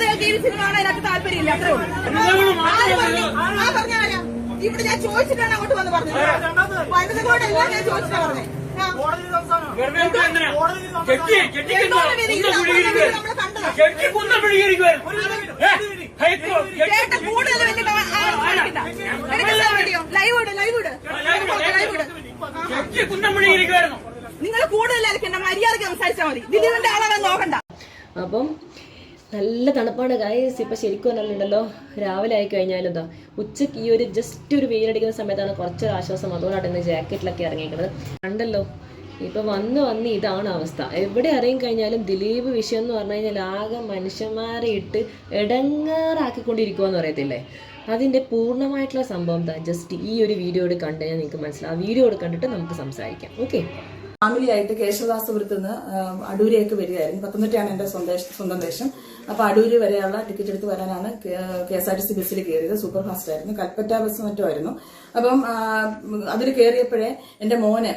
വനിതകൾക്ക് ഈ സിനിമ കാണാൻ അതിനകത്ത് താല്പര്യമില്ല അത്രേ ഉള്ളൂ. ആര് പറഞ്ഞു? ആ പറഞ്ഞ ആരാ? ഇവിടെ ഞാൻ ചോദിച്ചിട്ടാണ് അങ്ങോട്ട് വന്ന് പറഞ്ഞത്. വനിതകളോട് എല്ലാം ഞാൻ ചോദിച്ചിട്ടാ പറഞ്ഞേ കൂടുതൽ. ലൈവ് ഇട്, ലൈവ് ഇട്. ലൈവ് ഇട്, നിങ്ങൾ കൂടുതൽ മര്യാദയ്ക്ക് മര്യാദയ്ക്ക് സംസാരിച്ചാൽ മതി. ദിലീപിന്റെ ആളാകാൻ നോക്കണ്ട. അപ്പം നല്ല തണുപ്പാണ് ഗായസ് ഇപ്പൊ ശരിക്കും പറഞ്ഞിട്ടുണ്ടല്ലോ രാവിലെ ആയി കഴിഞ്ഞാലും എന്താ ഉച്ചയ്ക്ക് ഈ ഒരു ജസ്റ്റ് ഒരു വെയിലടിക്കുന്ന സമയത്താണ് കുറച്ചൊരു ആശ്വാസം. അതുകൊണ്ടാണ് ഇന്ന് ജാക്കറ്റിലൊക്കെ ഇറങ്ങിയിരിക്കുന്നത് കണ്ടല്ലോ ഇപ്പൊ വന്ന് വന്ന് ഇതാണ് അവസ്ഥ. എവിടെ അറിയും കഴിഞ്ഞാലും ദിലീപ് വിഷയം എന്ന് പറഞ്ഞു കഴിഞ്ഞാൽ ആകെ മനുഷ്യന്മാരെ ഇട്ട് ഇടങ്ങാറാക്കിക്കൊണ്ടിരിക്കുമെന്ന് പറയത്തില്ലേ? അതിന്റെ പൂർണമായിട്ടുള്ള സംഭവം എന്താ ജസ്റ്റ് ഈ ഒരു വീഡിയോയോട് കണ്ടു കഴിഞ്ഞാൽ നിങ്ങൾക്ക് മനസ്സിലാവും. ആ വീഡിയോയോട് കണ്ടിട്ട് നമുക്ക് സംസാരിക്കാം. ഓക്കെ ഫാമിലി ആയിട്ട് കേശവദാസപുരത്ത് നിന്ന് അടൂരിയൊക്കെ വരികയായിരുന്നു. പത്തനംതിട്ടയാണ് എന്റെ സ്വന്തം ദേശം അപ്പോൾ അടൂര് വരെയുള്ള ടിക്കറ്റ് എടുത്ത് വരാനാണ് K S R T C ബസ്സിൽ കയറിയത്. സൂപ്പർ ഫാസ്റ്റ് ആയിരുന്നു കൽപ്പറ്റ ബസ് മറ്റോ ആയിരുന്നു അപ്പം അതിൽ കയറിയപ്പോഴേ എന്റെ മോന്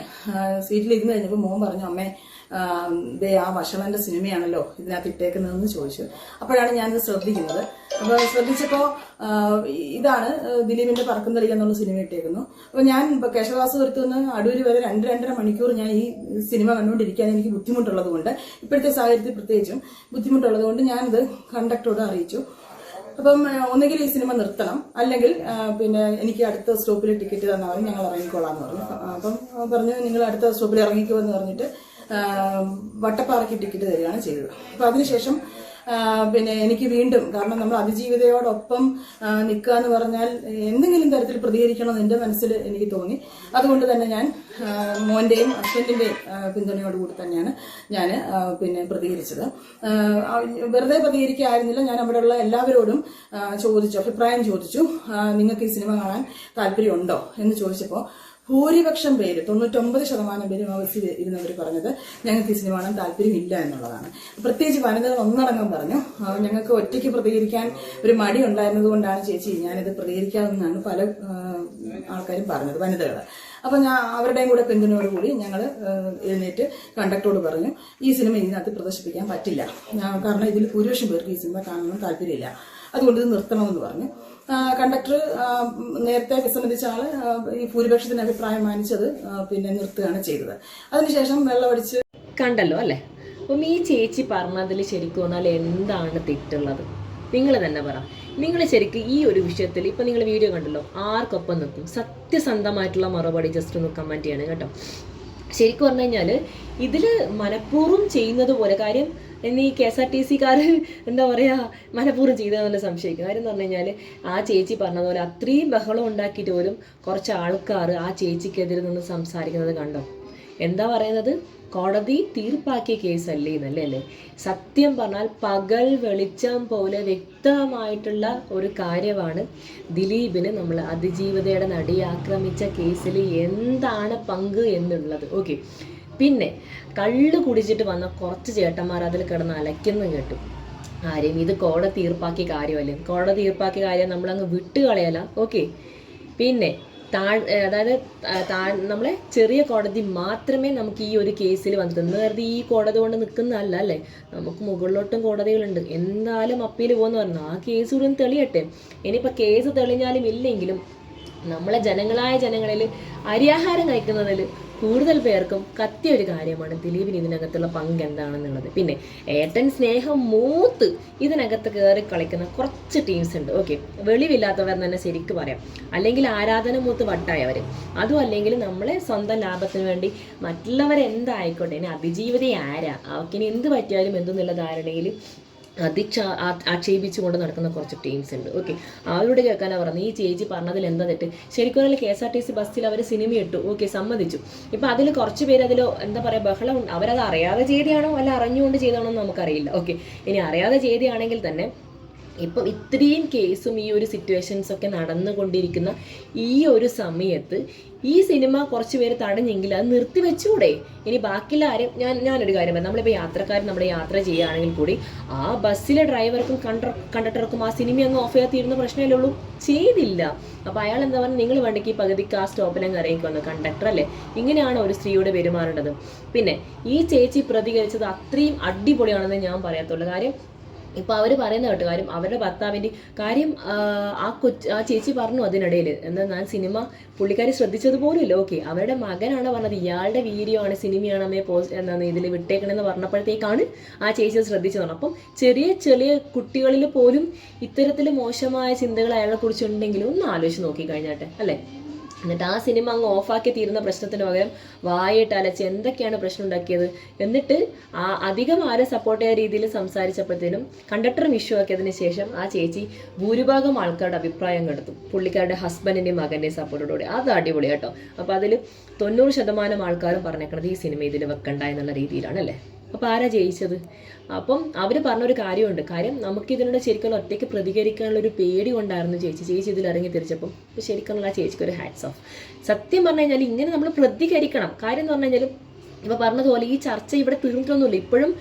സീറ്റിൽ ഇരുന്ന് കഴിഞ്ഞപ്പോൾ മോൻ പറഞ്ഞു അമ്മേ ദേ ആ വഷളന്റെ സിനിമയാണല്ലോ ഇതിനകത്ത് ഇട്ടേക്കുന്നതെന്ന് ചോദിച്ചു. അപ്പോഴാണ് ഞാനിത് ശ്രദ്ധിക്കുന്നത്. അപ്പോൾ ശ്രദ്ധിച്ചപ്പോൾ ഇതാണ് ദിലീപിന്റെ പറക്കും തളിക എന്നുള്ള സിനിമ ഇട്ടേക്കുന്നു. അപ്പോൾ ഞാൻ ഇപ്പോൾ കേശവദാസപുരത്ത് നിന്ന് അടൂര് വരെ രണ്ട് രണ്ടര മണിക്കൂർ ഞാൻ ഈ സിനിമ കണ്ടുകൊണ്ടിരിക്കാൻ എനിക്ക് ബുദ്ധിമുട്ടുള്ളത് കൊണ്ട് ഇപ്പോഴത്തെ സാഹചര്യത്തിൽ പ്രത്യേകിച്ചും ബുദ്ധിമുട്ടുള്ളത് കൊണ്ട് ഞാനിത് കണ്ടക്ടറോട് അറിയിച്ചു. അപ്പം ഒന്നുകിൽ ഈ സിനിമ നിർത്തണം അല്ലെങ്കിൽ പിന്നെ എനിക്ക് അടുത്ത സ്റ്റോപ്പിൽ ടിക്കറ്റ് തന്നാലും ഞങ്ങൾ ഇറങ്ങിക്കോളാം എന്ന് പറഞ്ഞു. അപ്പം പറഞ്ഞു നിങ്ങൾ അടുത്ത സ്റ്റോപ്പിൽ ഇറങ്ങിക്കോ എന്ന് പറഞ്ഞിട്ട് വട്ടപ്പാറയ്ക്ക് ടിക്കറ്റ് തരികയാണ് ചെയ്തത്. അപ്പം അതിനുശേഷം പിന്നെ എനിക്ക് വീണ്ടും കാരണം നമ്മൾ അതിജീവിതയോടൊപ്പം നിൽക്കുക എന്ന് പറഞ്ഞാൽ എന്തെങ്കിലും തരത്തിൽ പ്രതികരിക്കണം എന്റെ മനസ്സിൽ എനിക്ക് തോന്നി. അതുകൊണ്ട് തന്നെ ഞാൻ മോന്റെയും ആ, പിന്തുണയോടുകൂടി തന്നെയാണ് ഞാൻ പിന്നെ പ്രതികരിച്ചത്. വെറുതെ പ്രതികരിക്കായിരുന്നില്ല. ഞാൻ അവിടെയുള്ള എല്ലാവരോടും ചോദിച്ചു അഭിപ്രായം ചോദിച്ചു. നിങ്ങൾക്ക് ഈ സിനിമ കാണാൻ താല്പര്യമുണ്ടോ എന്ന് ചോദിച്ചപ്പോൾ ഭൂരിപക്ഷം പേര് തൊണ്ണൂറ്റൊമ്പത് ശതമാനം പേരും ബസ്സിൽ ഇരുന്നവർ പറഞ്ഞത് ഞങ്ങൾക്ക് ഈ സിനിമ കാണാൻ താല്പര്യമില്ല എന്നുള്ളതാണ്. പ്രത്യേകിച്ച് വനിതകൾ ഒന്നടങ്കം പറഞ്ഞു ഞങ്ങൾക്ക് ഒറ്റയ്ക്ക് പ്രതികരിക്കാൻ ഒരു മടി ഉണ്ടായിരുന്നത് കൊണ്ടാണ് ചേച്ചി ഞാനിത് പ്രതികരിക്കാമെന്നാണ് പല ആൾക്കാരും പറഞ്ഞത് വനിതകൾ അപ്പൊ ഞാൻ അവരുടെയും കൂടെ പിന്തുണയോടുകൂടി ഞങ്ങൾ എഴുന്നേറ്റ് കണ്ടക്ടറോട് പറഞ്ഞു ഈ സിനിമ ഇതിനകത്ത് പ്രദർശിപ്പിക്കാൻ പറ്റില്ല. കാരണം ഇതിൽ ഭൂരിപക്ഷം പേർക്ക് ഈ സിനിമ കാണണമെന്ന് താല്പര്യമില്ല. അതുകൊണ്ട് ഇത് നിർത്തണമെന്ന് പറഞ്ഞു. കണ്ടക്ടർ നേരത്തെ വിസമ്മതിച്ച ആൾ ഈ ഭൂരിപക്ഷത്തിന്റെ അഭിപ്രായം മാനിച്ചത് പിന്നെ നിർത്തുകയാണ് ചെയ്തത്. അതിനുശേഷം വെള്ളമടിച്ച് കണ്ടല്ലോ അല്ലേ? അപ്പം ഈ ചേച്ചി പറഞ്ഞതിൽ ശരിക്കും പറഞ്ഞാൽ എന്താണ് തെറ്റുള്ളത്? നിങ്ങൾ തന്നെ പറ. നിങ്ങൾ ശരിക്കും ഈ ഒരു വിഷയത്തിൽ ഇപ്പം നിങ്ങൾ വീഡിയോ കണ്ടല്ലോ ആർക്കൊപ്പം നിൽക്കും? സത്യസന്ധമായിട്ടുള്ള മറുപടി ജസ്റ്റ് ഒന്ന് കമന്റ് ചെയ്യണം കേട്ടോ. ശരിക്കും പറഞ്ഞു കഴിഞ്ഞാൽ ഇതിൽ മനഃപൂർവം ചെയ്യുന്നത് പോലെ കാര്യം ഇന്ന് ഈ കെ എസ് ആർ ടി സിക്കാർ എന്താ പറയുക മനഃപൂർവം ചെയ്തതെന്ന് സംശയിക്കും. കാര്യം എന്ന് പറഞ്ഞു കഴിഞ്ഞാൽ ആ ചേച്ചി പറഞ്ഞതുപോലെ അത്രയും ബഹളം ഉണ്ടാക്കിയിട്ട് പോലും കുറച്ച് ആൾക്കാർ ആ ചേച്ചിക്കെതിരെ നിന്ന് സംസാരിക്കുന്നത് കണ്ടോ? എന്താ പറയുന്നത്? കോടതി തീർപ്പാക്കിയ കേസല്ലേ എന്നല്ലേ അല്ലേ? സത്യം പറഞ്ഞാൽ പകൽ വെളിച്ചം പോലെ വ്യക്തമായിട്ടുള്ള ഒരു കാര്യമാണ് ദിലീപിന് നമ്മൾ അതിജീവിതയുടെ നടി ആക്രമിച്ച കേസിൽ എന്താണ് പങ്ക് എന്നുള്ളത്. ഓക്കെ. പിന്നെ കള്ള് കുടിച്ചിട്ട് വന്ന കുറച്ച് ചേട്ടന്മാർ അതിൽ കിടന്ന് അലയ്ക്കുന്നു കേട്ടു. ആരെയും? ഇത് കോട തീർപ്പാക്കിയ കാര്യമല്ലേ? കോട തീർപ്പാക്കിയ കാര്യം നമ്മളങ്ങ് വിട്ടുകളയല ഓക്കെ. പിന്നെ താഴ് അതായത് താ- നമ്മളെ ചെറിയ കോടതി മാത്രമേ നമുക്ക് ഈ ഒരു കേസിൽ വന്നിട്ടുണ്ട് വെറുതെ ഈ കോടതി കൊണ്ട് നിൽക്കുന്നതല്ല അല്ലേ? നമുക്ക് മുകളിലോട്ടും കോടതികളുണ്ട്. എന്തായാലും അപ്പീൽ പോകുന്ന പറഞ്ഞു. ആ കേസ് കൂടി ഒന്ന് തെളിയട്ടെ. ഇനിയിപ്പോൾ കേസ് തെളിഞ്ഞാലും ഇല്ലെങ്കിലും നമ്മളെ ജനങ്ങളായ ജനങ്ങളിൽ അരിയാഹാരം കഴിക്കുന്നതിൽ കൂടുതൽ പേർക്കും കത്തിയ ഒരു കാര്യമാണ്. ദിലീപിന് ഇതിനകത്തുള്ള പങ്ക് എന്താണെന്നുള്ളത്. പിന്നെ ഏട്ടൻ സ്നേഹം മൂത്ത് ഇതിനകത്ത് കയറി കളിക്കുന്ന കുറച്ച് ടീംസ് ഉണ്ട്. ഓക്കെ വെളിവില്ലാത്തവർ തന്നെ ശരിക്കും പറയാം. അല്ലെങ്കിൽ ആരാധന മൂത്ത് വട്ടായവർ അതും അല്ലെങ്കിൽ നമ്മളെ സ്വന്തം ലാഭത്തിന് വേണ്ടി മറ്റുള്ളവരെന്തായിക്കോട്ടെ ഇനി അതിജീവിത ആരാ അവക്കിനി എന്ത് പറ്റിയാലും എന്തെന്നുള്ള ധാരണയിൽ അധിക്ഷ ആക്ഷേപിച്ചുകൊണ്ട് നടക്കുന്ന കുറച്ച് ടീംസ് ഉണ്ട്. ഓക്കെ അവരോട് കേൾക്കാനാണ് പറഞ്ഞത്. ഈ ചേച്ചി പറഞ്ഞതിൽ എന്താ തെറ്റ്? ശരിക്കും പറഞ്ഞാൽ K S R T C ബസ്സിൽ അവർ സിനിമ ഇട്ടു. ഓക്കെ സമ്മതിച്ചു. ഇപ്പം അതിൽ കുറച്ച് പേര് അതിൽ എന്താ പറയുക ബഹളം അവരത് അറിയാതെ ചെയ്തിയാണോ അല്ല അറിഞ്ഞുകൊണ്ട് ചെയ്താണോ എന്ന് നമുക്കറിയില്ല. ഓക്കെ ഇനി അറിയാതെ ചെയ്തിയാണെങ്കിൽ തന്നെ ഇപ്പം ഇത്രയും കേസും ഈ ഒരു സിറ്റുവേഷൻസ് ഒക്കെ നടന്നുകൊണ്ടിരിക്കുന്ന ഈ ഒരു സമയത്ത് ഈ സിനിമ കുറച്ച് പേര് തടഞ്ഞെങ്കിൽ അത് നിർത്തിവെച്ചുകൂടെ ഇനി ബാക്കിയുള്ള ആരും ഞാൻ ഞാനൊരു കാര്യം പറയാം. നമ്മളിപ്പോൾ യാത്രക്കാർ നമ്മുടെ യാത്ര ചെയ്യുകയാണെങ്കിൽ കൂടി ആ ബസ്സിലെ ഡ്രൈവർക്കും കണ്ടർ കണ്ടക്ടർക്കും ആ സിനിമ അങ്ങ് ഓഫ് ചെയ്യാൻ തീരുന്ന പ്രശ്നമല്ലേ ഉള്ളൂ? ചെയ്തില്ല. അപ്പോൾ അയാൾ എന്താ പറഞ്ഞാൽ നിങ്ങൾ വണ്ടിക്ക് പകുതിക്ക് ആ സ്റ്റോപ്പിലങ്ങ് ഇറങ്ങി വന്നു കണ്ടക്ടർ അല്ലേ? ഇങ്ങനെയാണ് ഒരു സ്ത്രീയുടെ പെരുമാറേണ്ടത്. പിന്നെ ഈ ചേച്ചി പ്രതികരിച്ചത് അത്രയും അടിപൊളിയാണെന്ന് ഞാൻ പറയത്തുള്ളൂ. കാര്യം ഇപ്പൊ അവർ പറയുന്ന കേട്ടോ കാര്യം അവരുടെ ഭർത്താവിന്റെ കാര്യം ആ, കൊച്ചു ആ ചേച്ചി പറഞ്ഞു അതിനിടയിൽ എന്താ ഞാൻ സിനിമ പുള്ളിക്കാരി ശ്രദ്ധിച്ചത് പോലുമില്ല ഓക്കെ അവരുടെ മകനാണ് പറഞ്ഞത്. ഇയാളുടെ വീഡിയോ ആണ് സിനിമയാണ് അമ്മയെ പോസ്റ്റ് എന്താണ് ഇതിൽ വിട്ടേക്കണമെന്ന് പറഞ്ഞപ്പോഴത്തേക്കാണ് ആ ചേച്ചി അത് ശ്രദ്ധിച്ചു പറഞ്ഞത് അപ്പം ചെറിയ ചെറിയ കുട്ടികളിൽ പോലും ഇത്തരത്തിൽ മോശമായ ചിന്തകൾ അയാളെ കുറിച്ചുണ്ടെങ്കിൽ ഒന്ന് ആലോചിച്ച് നോക്കി കഴിഞ്ഞാട്ടെ അല്ലേ? എന്നിട്ട് ആ സിനിമ അങ്ങ് ഓഫാക്കി തീരുന്ന പ്രശ്നത്തിന് പകരം വായിട്ട് അലച്ച് എന്തൊക്കെയാണ് പ്രശ്നം ഉണ്ടാക്കിയത്? എന്നിട്ട് ആ അധികം ആരെ സപ്പോർട്ട് ചെയ്യുന്ന രീതിയിൽ സംസാരിച്ചപ്പോഴത്തേനും കണ്ടക്ടറും ഇഷ്യൂ ആക്കിയതിന് ശേഷം ആ ചേച്ചി ഭൂരിഭാഗം ആൾക്കാരുടെ അഭിപ്രായം കണ്ടെത്തും പുള്ളിക്കാരുടെ ഹസ്ബൻഡിന്റെയും മകന്റെയും സപ്പോർട്ടോടെ അത് അടിപൊളി കേട്ടോ. അപ്പോൾ അതിൽ തൊണ്ണൂറ് ശതമാനം ആൾക്കാരും പറഞ്ഞേക്കണത് ഈ സിനിമ ഇതിൽ വെക്കണ്ട എന്നുള്ള രീതിയിലാണ് അല്ലേ? അപ്പോൾ ആരാ ജയിച്ചത്? അപ്പം അവർ പറഞ്ഞൊരു കാര്യമുണ്ട്. കാര്യം നമുക്ക് ഇതിനോട് ശരിക്കും ഒറ്റയ്ക്ക് പ്രതികരിക്കാനുള്ള ഒരു പേടി കൊണ്ടായിരുന്നു ചേച്ചി. ചേച്ചി ഇതിൽ ഇറങ്ങി തിരിച്ചപ്പം. അപ്പോൾ ശരിക്കും ആ ചേച്ചിക്ക് ഒരു ഹാറ്റ്സ് ഓഫ് സത്യം പറഞ്ഞു കഴിഞ്ഞാൽ ഇങ്ങനെ നമ്മൾ പ്രതികരിക്കണം. കാര്യം എന്ന് പറഞ്ഞു കഴിഞ്ഞാൽ ഇപ്പോൾ പറഞ്ഞതുപോലെ ഈ ചർച്ച ഇവിടെ തീർന്നിട്ടൊന്നുമില്ല. ഇപ്പോഴും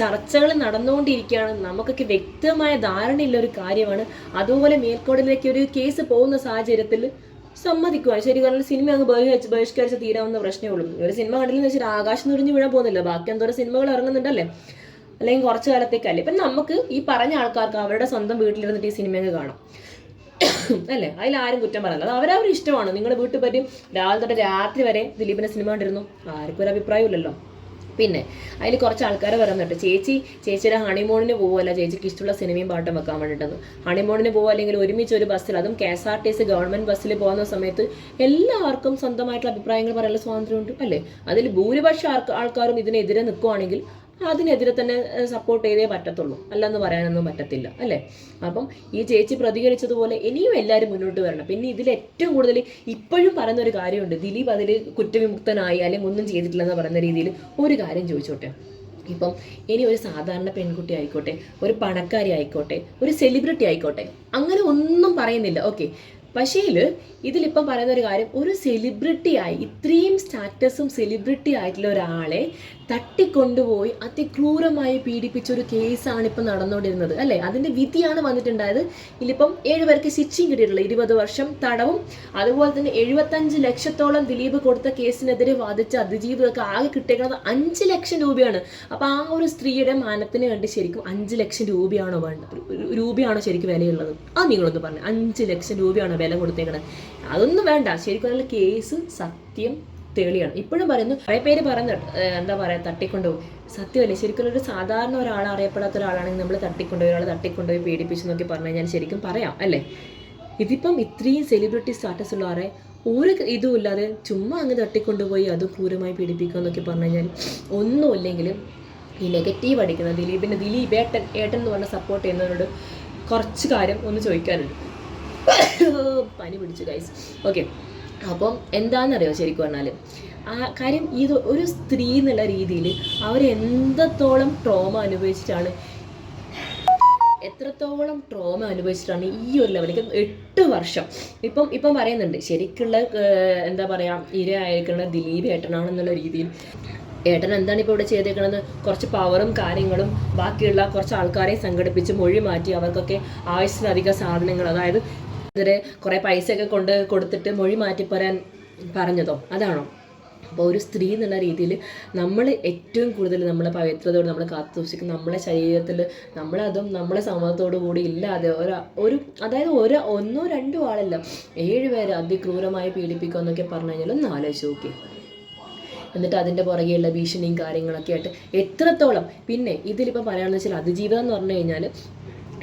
ചർച്ചകൾ നടന്നുകൊണ്ടിരിക്കുകയാണ്. നമുക്കൊക്കെ വ്യക്തമായ ധാരണയുള്ള ഒരു കാര്യമാണ്. അതുപോലെ മേൽക്കോടതിയിലേക്ക് ഒരു കേസ് പോകുന്ന സാഹചര്യത്തിൽ സമ്മതിക്കുവാണ് ശരി കാരണം സിനിമ അങ്ങ് ബഹിഷ്കരിച്ച് ബഹിഷ്കരിച്ച് തീരാവുന്ന പ്രശ്നമേ ഉള്ളൂ ഒരു സിനിമ കണ്ടില്ലെന്ന് വെച്ചാൽ ആകാശം നിറഞ്ഞു വീഴാൻ പോകുന്നില്ല. ബാക്കി എന്തോരം സിനിമകൾ ഇറങ്ങുന്നുണ്ടല്ലേ? അല്ലെങ്കിൽ കുറച്ച് കാലത്തേക്കല്ലേ? ഇപ്പം നമുക്ക് ഈ പറഞ്ഞ ആൾക്കാർക്ക് അവരുടെ സ്വന്തം വീട്ടിലിരുന്നിട്ട് ഈ സിനിമ അങ്ങ് കാണാം. അല്ലേ? അതിൽ ആരും കുറ്റം പറയുന്നത് അത് അവരവർ ഇഷ്ടമാണ്. നിങ്ങളുടെ വീട്ടിൽ പറ്റും രാവിലെ തൊട്ട് രാത്രി വരെ ദിലീപിനെ സിനിമ കണ്ടിരുന്നു. ആർക്കും ഒരു അഭിപ്രായമില്ലല്ലോ പിന്നെ അതിൽ കുറച്ച് ആൾക്കാർ പറയുന്നുണ്ട് ചേച്ചി ചേച്ചിയുടെ ഹണിമൂണിന് പോവുമല്ല ചേച്ചിക്ക് ഇഷ്ടമുള്ള സിനിമയും പാട്ടും വെക്കാൻ വേണ്ടിയിട്ടെന്ന്. ഹണിമൂണിന് പോകുക അല്ലെങ്കിൽ ഒരുമിച്ച് ഒരു ബസ്സിൽ അതും K S R T C government ബസ്സിൽ പോകുന്ന സമയത്ത് എല്ലാവർക്കും സ്വന്തമായിട്ടുള്ള അഭിപ്രായങ്ങൾ പറയാനുള്ള സ്വാതന്ത്ര്യമുണ്ട് അല്ലേ? അതിൽ ഭൂരിപക്ഷം ആൾക്കാരും ഇതിനെതിരെ നിൽക്കുവാണെങ്കിൽ അതിനെതിരെ തന്നെ സപ്പോർട്ട് ചെയ്തേ പറ്റത്തുള്ളൂ. അല്ലെന്ന് പറയാനൊന്നും പറ്റത്തില്ല അല്ലേ? അപ്പം ഈ ചേച്ചി പ്രതികരിച്ചതുപോലെ ഇനിയും എല്ലാവരും മുന്നോട്ട് വരണം. പിന്നെ ഇതിൽ ഏറ്റവും കൂടുതൽ ഇപ്പോഴും പറയുന്ന ഒരു കാര്യമുണ്ട്. ദിലീപ് അതിൽ കുറ്റവിമുക്തനായി അല്ലെങ്കിൽ ഒന്നും ചെയ്തിട്ടില്ലെന്ന് പറയുന്ന രീതിയിൽ ഒരു കാര്യം ചോദിച്ചോട്ടെ. ഇപ്പം ഇനി ഒരു സാധാരണ പെൺകുട്ടി ആയിക്കോട്ടെ ഒരു പണക്കാരി ആയിക്കോട്ടെ ഒരു സെലിബ്രിറ്റി ആയിക്കോട്ടെ അങ്ങനെ ഒന്നും പറയുന്നില്ല. ഓക്കെ പക്ഷേൽ ഇതിലിപ്പം പറയുന്ന ഒരു കാര്യം ഒരു സെലിബ്രിറ്റി ആയി ഇത്രയും സ്റ്റാറ്റസും സെലിബ്രിറ്റി ആയിട്ടുള്ള ഒരാളെ തട്ടിക്കൊണ്ടുപോയി അതിക്രൂരമായി പീഡിപ്പിച്ച ഒരു കേസാണ് ഇപ്പം നടന്നുകൊണ്ടിരുന്നത് അല്ലേ? അതിന്റെ വിധിയാണ് വന്നിട്ടുണ്ടായത്. ഇതിലിപ്പം ഏഴുപേർക്ക് ശിക്ഷയും കിട്ടിയിട്ടുള്ളത് ഇരുപത് വർഷം തടവും അതുപോലെ തന്നെ എഴുപത്തഞ്ച് ലക്ഷത്തോളം ദിലീപ് കൊടുത്ത കേസിനെതിരെ വാദിച്ച അതിജീവികൾക്ക് ആകെ കിട്ടിയേക്കുന്നത് അഞ്ച് ലക്ഷം രൂപയാണ്. അപ്പോൾ ആ ഒരു സ്ത്രീയുടെ മാനത്തിന് വേണ്ടി ശരിക്കും അഞ്ച് ലക്ഷം രൂപയാണോ വേണ്ടത്? രൂപയാണോ ശരിക്കും വിലയുള്ളത്? ആ നിങ്ങളൊന്ന് പറഞ്ഞു. അഞ്ച് ലക്ഷം രൂപയാണോ വില കൊടുത്തേക്കണത് അതൊന്നും വേണ്ട. ശരിക്കും പറഞ്ഞാൽ കേസ് സത്യം തെളിയണം. ഇപ്പോഴും പറയുന്നു കുറേ പേര് പറയുന്നു എന്താ പറയാ തട്ടിക്കൊണ്ടുപോകും. സത്യമല്ലേ? ശരിക്കും ഒരു സാധാരണ ഒരാൾ അറിയപ്പെടാത്ത ഒരാളാണെങ്കിൽ നമ്മൾ തട്ടിക്കൊണ്ടുപോയി ഒരാൾ തട്ടിക്കൊണ്ടുപോയി പീഡിപ്പിച്ചു എന്നൊക്കെ പറഞ്ഞു കഴിഞ്ഞാൽ ശരിക്കും പറയാം അല്ലേ? ഇതിപ്പം ഇത്രയും സെലിബ്രിറ്റി സ്റ്റാറ്റസ് ഉള്ളവരെ ഒരു ഇതും ഇല്ലാതെ ചുമ്മാ അങ്ങ് തട്ടിക്കൊണ്ടുപോയി അത് ക്രൂരമായി പീഡിപ്പിക്കുക എന്നൊക്കെ പറഞ്ഞു കഴിഞ്ഞാൽ ഒന്നുമില്ലെങ്കിലും ഈ നെഗറ്റീവ് അടിക്കുന്ന ദിലീപിന്റെ ദിലീപ് ഏട്ടൻ ഏട്ടൻ എന്ന് പറഞ്ഞ സപ്പോർട്ട് ചെയ്യുന്നവരോട് കുറച്ച് കാര്യം ഒന്ന് ചോദിക്കാനുണ്ട്. പനി പിടിച്ചു ഗൈസ് ഓക്കെ അപ്പം എന്താണെന്നറിയോ ശരിക്കും പറഞ്ഞാൽ ആ കാര്യം ഇത് ഒരു സ്ത്രീ എന്നുള്ള രീതിയിൽ അവർ എന്തത്തോളം ട്രോമ അനുഭവിച്ചിട്ടാണ് എത്രത്തോളം ട്രോമ അനുഭവിച്ചിട്ടാണ് ഈ ഒരു ലെവലിലേക്ക് എട്ട് വർഷം. ഇപ്പം ഇപ്പം പറയുന്നുണ്ട് ശരിക്കുള്ള എന്താ പറയുക ഇരയായിരിക്കുന്ന ദിലീപ് ഏട്ടനാണെന്നുള്ള രീതിയിൽ. ഏട്ടൻ എന്താണ് ഇപ്പോൾ ഇവിടെ ചെയ്തേക്കുന്നത് കുറച്ച് പവറും കാര്യങ്ങളും ബാക്കിയുള്ള കുറച്ച് ആൾക്കാരെ സംഘടിപ്പിച്ച് മൊഴി മാറ്റി അവർക്കൊക്കെ ആവശ്യത്തിലധികം സാധനങ്ങൾ അതായത് ഇതിരെ കുറേ പൈസയൊക്കെ കൊണ്ട് കൊടുത്തിട്ട് മൊഴി മാറ്റി പറയാൻ പറഞ്ഞതോ? അതാണോ? അപ്പോൾ ഒരു സ്ത്രീ എന്നുള്ള രീതിയിൽ നമ്മൾ ഏറ്റവും കൂടുതൽ നമ്മളെ പവിത്രതയോട് നമ്മൾ കാത്തു സൂക്ഷിക്കും നമ്മളെ ശരീരത്തിൽ നമ്മളതും നമ്മളെ സമൂഹത്തോടു കൂടി ഇല്ലാതെ ഒരു ഒരു അതായത് ഒരു ഒന്നോ രണ്ടോ ആളല്ല. ഏഴ് പേര് അതിക്രൂരമായി പീഡിപ്പിക്കുക എന്നൊക്കെ പറഞ്ഞു കഴിഞ്ഞാൽ ഒന്ന് ആലോചിച്ച് നോക്കി. എന്നിട്ട് അതിന്റെ പുറകെയുള്ള ഭീഷണിയും കാര്യങ്ങളൊക്കെ ആയിട്ട് എത്രത്തോളം പിന്നെ ഇതിലിപ്പോൾ പറയുകയാണെന്ന് വെച്ചാൽ അതിജീവിതം എന്ന് പറഞ്ഞു കഴിഞ്ഞാൽ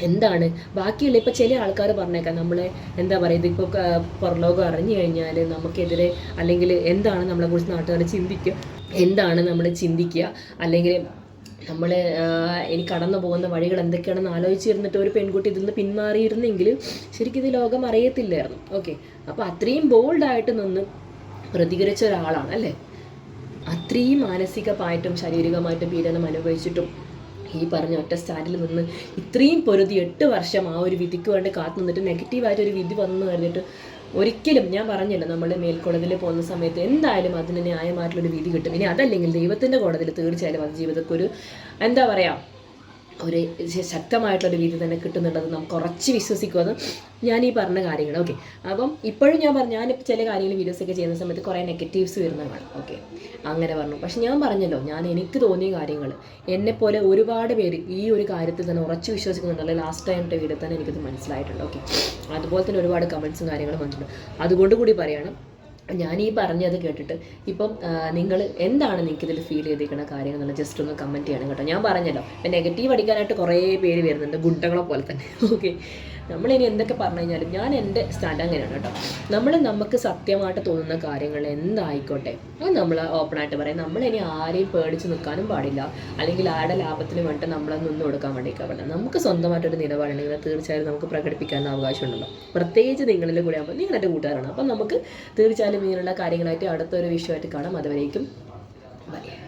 എന്താണ്? ബാക്കിയുള്ള ഇപ്പോൾ ചില ആൾക്കാർ പറഞ്ഞേക്കാം നമ്മളെ എന്താ പറയുക ഇതിപ്പോൾ പുറലോകം അറിഞ്ഞു കഴിഞ്ഞാൽ നമുക്കെതിരെ അല്ലെങ്കിൽ എന്താണ് നമ്മളെക്കുറിച്ച് നാട്ടുകാർ ചിന്തിക്കുക എന്താണ് നമ്മൾ ചിന്തിക്കുക അല്ലെങ്കിൽ നമ്മൾ ഇനി കടന്നു പോകുന്ന വഴികൾ എന്തൊക്കെയാണെന്ന് ആലോചിച്ചിരുന്നിട്ട് ഒരു പെൺകുട്ടി ഇതിൽ നിന്ന് പിന്മാറിയിരുന്നെങ്കിൽ ശരിക്കും ഇത് ലോകം അറിയത്തില്ലായിരുന്നു. ഓക്കെ. അപ്പോൾ അത്രയും ബോൾഡായിട്ട് നിന്ന് പ്രതികരിച്ച ഒരാളാണ് അല്ലേ? അത്രയും മാനസികമായിട്ടും ശാരീരികമായിട്ടും പീഡനം അനുഭവിച്ചിട്ടും ഈ പറഞ്ഞ ഒറ്റ സ്റ്റാൻഡിൽ നിന്ന് ഇത്രയും പൊരുതി എട്ട് വർഷം ആ ഒരു വിധിക്ക് വേണ്ടി കാത്തു നിന്നിട്ട് നെഗറ്റീവായിട്ട് ഒരു വിധി വന്നു കഴിഞ്ഞിട്ട് ഒരിക്കലും ഞാൻ പറഞ്ഞില്ല നമ്മൾ മേൽക്കോടതിയിൽ പോകുന്ന സമയത്ത് എന്തായാലും അതിന് ന്യായമായിട്ടുള്ളൊരു വിധി കിട്ടും. ഇനി അതല്ലെങ്കിൽ ദൈവത്തിന്റെ കോടതിയിൽ തീർച്ചയായാലും അത് ജീവിതത്തിൽ ഒരു എന്താ പറയുക ഒരു ശക്തമായിട്ടുള്ള രീതി തന്നെ കിട്ടുന്നുള്ളത് നമുക്ക് ഉറച്ച് വിശ്വസിക്കുമെന്ന് ഞാൻ ഈ പറഞ്ഞ കാര്യങ്ങൾ. ഓക്കെ. അപ്പം ഇപ്പോഴും ഞാൻ പറഞ്ഞു ഞാനിപ്പോൾ ചില കാര്യങ്ങൾ വീഡിയോസൊക്കെ ചെയ്യുന്ന സമയത്ത് കുറേ നെഗറ്റീവ്സ് വരുന്ന കാണാം ഓക്കെ. അങ്ങനെ പറഞ്ഞു. പക്ഷെ ഞാൻ പറഞ്ഞല്ലോ ഞാൻ എനിക്ക് തോന്നിയ കാര്യങ്ങൾ. എന്നെപ്പോലെ ഒരുപാട് പേര് ഈ ഒരു കാര്യത്തിൽ തന്നെ ഉറച്ച് വിശ്വസിക്കുന്നുണ്ടല്ലോ ലാസ്റ്റ് ടൈമിന്റെ വീഡിയോ തന്നെ എനിക്കത് മനസ്സിലായിട്ടുണ്ട്. ഓക്കെ. അതുപോലെ തന്നെ ഒരുപാട് കമൻസും കാര്യങ്ങളും വന്നിട്ടുണ്ട്. അതുകൊണ്ട് കൂടി പറയാണ് ഞാൻ ഈ പറഞ്ഞത് കേട്ടിട്ട് ഇപ്പം നിങ്ങൾ എന്താണ് നിങ്ങൾക്ക് ഇതിൽ ഫീൽ ചെയ്തിരിക്കുന്ന കാര്യം എന്നുള്ള ജസ്റ്റ് ഒന്ന് കമന്റ് ചെയ്യണം കേട്ടോ. ഞാൻ പറഞ്ഞല്ലോ നെഗറ്റീവ് അടിക്കാനായിട്ട് കുറേ പേര് വരുന്നുണ്ട് ഗുണ്ടകളെ പോലെ തന്നെ. ഓക്കെ നമ്മളിനി എന്തൊക്കെ പറഞ്ഞു കഴിഞ്ഞാലും ഞാൻ എന്റെ സ്റ്റാൻഡ് അങ്ങനെയാണ് കേട്ടോ. നമ്മൾ നമുക്ക് സത്യമായിട്ട് തോന്നുന്ന കാര്യങ്ങൾ എന്തായിക്കോട്ടെ? അത് നമ്മൾ ഓപ്പണായിട്ട് പറയാം. നമ്മളിനി ആരെയും പേടിച്ച് നിൽക്കാനും പാടില്ല. അല്ലെങ്കിൽ ആരുടെ ലാഭത്തിന് വേണ്ടിയിട്ട് നമ്മളെ നിന്ന് കൊടുക്കാൻ വേണ്ടിയിട്ട് പാടില്ല. നമുക്ക് സ്വന്തമായിട്ടൊരു നിലപാടുണ്ടെങ്കിൽ തീർച്ചയായും നമുക്ക് പ്രകടിപ്പിക്കാനുള്ള അവകാശമുണ്ടല്ലോ പ്രത്യേകിച്ച് നിങ്ങളിൽ കൂടെ ആകുമ്പോൾ എന്റെ കൂട്ടുകാരാണ്. അപ്പം നമുക്ക് തീർച്ചയായും ഇങ്ങനെയുള്ള കാര്യങ്ങളായിട്ട് അടുത്തൊരു വിഷയമായിട്ട് കാണാം. അതുവരേക്കും ബൈ.